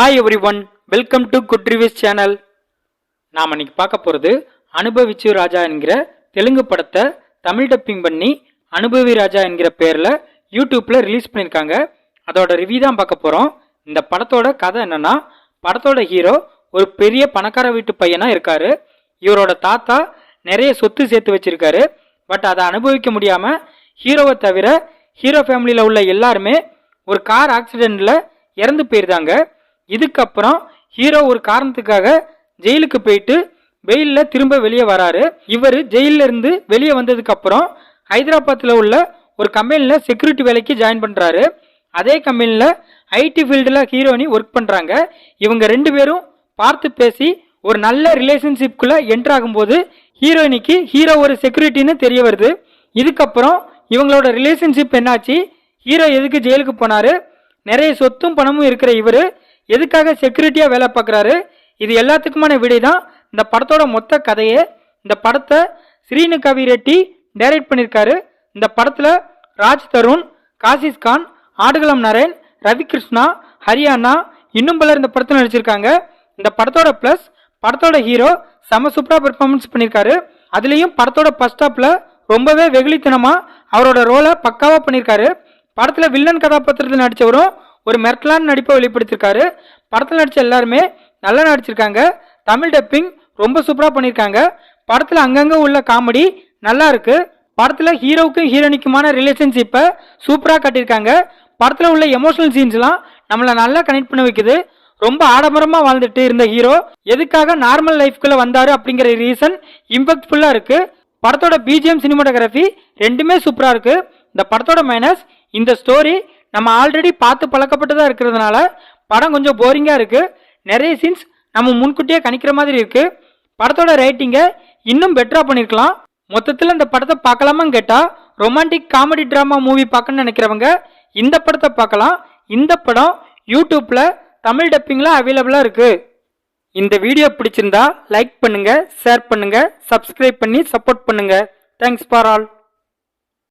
Hi everyone welcome to good reviews channel நாம் இன்னைக்கு பார்க்க போகிறது அனுபவிச்சு ராஜா என்கிற தெலுங்கு படத்தை தமிழ் டப்பிங் பண்ணி அனுபவி ராஜா என்கிற பேரில் யூடியூப்பில் ரிலீஸ் பண்ணியிருக்காங்க. அதோட ரிவ்யூ தான் பார்க்க போகிறோம் இந்த படத்தோட கதை என்னன்னா படத்தோட ஹீரோ ஒரு பெரிய பணக்கார வீட்டு பையனாக இருக்கார். இவரோட தாத்தா நிறைய சொத்து சேர்த்து வச்சுருக்காரு. பட் அதை அனுபவிக்க முடியாமல் ஹீரோவை தவிர ஹீரோ ஃபேமிலியில் உள்ள எல்லாருமே ஒரு கார் ஆக்சிடெண்ட்டில் இறந்து போயிருந்தாங்க. இதுக்கப்புறம் ஹீரோ ஒரு காரணத்துக்காக ஜெயிலுக்கு போயிட்டு வெயிலில் திரும்ப வெளியே வராரு. இவர் ஜெயில்ல இருந்து வெளியே வந்ததுக்கப்புறம் ஹைதராபாத்தில் உள்ள ஒரு கம்பெனியில் செக்யூரிட்டி வேலைக்கு ஜாயின் பண்ணுறாரு அதே கம்பெனியில் ஐடி ஃபீல்டில் ஹீரோனி ஒர்க் பண்ணுறாங்க இவங்க ரெண்டு பேரும் பார்த்து பேசி ஒரு நல்ல ரிலேஷன்ஷிப்குள்ளே என்ட்ரு ஆகும்போது ஹீரோயினிக்கு ஹீரோ ஒரு செக்யூரிட்டின்னு தெரிய வருது. இதுக்கப்புறம் இவங்களோட ரிலேஷன்ஷிப் என்னாச்சு? ஹீரோ எதுக்கு ஜெயிலுக்கு போனாரு? நிறைய சொத்தும் பணமும் இருக்கிற இவர் எதுக்காக செக்யூரிட்டியாக வேலை பார்க்குறாரு? இது எல்லாத்துக்குமான விடை தான் இந்த படத்தோட மொத்த கதையே இந்த படத்தை ஸ்ரீனு கவி ரெட்டி டைரக்ட் பண்ணியிருக்காரு. இந்த படத்தில் ராஜ் தருண் காசிஸ் கான் ஆடுகளம் நரேன் ரவி கிருஷ்ணா ஹரியானா இன்னும் பலர் இந்த படத்தில் நடிச்சிருக்காங்க. இந்த படத்தோட ப்ளஸ் படத்தோட ஹீரோ செம சூப்பராக பெர்ஃபார்மன்ஸ் பண்ணியிருக்காரு. அதுலேயும் படத்தோட ஃபஸ்ட் ஸ்டாப்பில் ரொம்பவே வெகுளித்தனமாக அவரோட ரோலை பக்காவாக பண்ணியிருக்காரு. படத்தில் வில்லன் கதாபாத்திரத்தில் நடித்தவரும் ஒரு மெர்டலான நடிப்பை வெளிப்படுத்தியிருக்காரு. படத்தில் நடித்த எல்லாருமே நல்லா நடிச்சிருக்காங்க. தமிழ் டப்பிங் ரொம்ப சூப்பராக பண்ணியிருக்காங்க. படத்தில் அங்கங்கே உள்ள காமெடி நல்லா இருக்கு. படத்தில் ஹீரோவுக்கும் ஹீரோனிக்குமான ரிலேஷன்ஷிப்பை சூப்பராக கட்டியிருக்காங்க. படத்தில் உள்ள எமோஷனல் சீன்ஸ்லாம் நம்மளை நல்லா கனெக்ட் பண்ண வைக்குது. ரொம்ப ஆடம்பரமாக வாழ்ந்துட்டு இருந்த ஹீரோ எதுக்காக நார்மல் லைஃப்குள்ளே வந்தாரு அப்படிங்கிற ரீசன் இம்பாக்ட்ஃபுல்லாக இருக்குது படத்தோட பிஜிஎம் சினிமாட்டோகிராஃபி ரெண்டுமே சூப்பராக இருக்குது இந்த படத்தோட மைனஸ் இந்த ஸ்டோரி நம்ம ஆல்ரெடி பார்த்து பழக்கப்பட்டதாக இருக்கிறதுனால படம் கொஞ்சம் போரிங்காக இருக்குது நிறைய சீன்ஸ் நம்ம முன்கூட்டியே கணிக்கிற மாதிரி இருக்குது படத்தோட ரேட்டிங்கை இன்னும் பெட்டராக பண்ணியிருக்கலாம் மொத்தத்தில் இந்த படத்தை பார்க்கலாமான்னு கேட்டால் ரொமான்டிக் காமெடி ட்ராமா மூவி பார்க்கணும்னு நினைக்கிறவங்க இந்த படத்தை பார்க்கலாம். இந்த படம் யூடியூப்பில் தமிழ் டப்பிங்கில் அவைலபிளாக இருக்குது இந்த வீடியோ பிடிச்சிருந்தா லைக் பண்ணுங்கள் ஷேர் பண்ணுங்கள் சப்ஸ்கிரைப் பண்ணி சப்போர்ட் பண்ணுங்கள் தேங்க்ஸ் ஃபார் ஆல்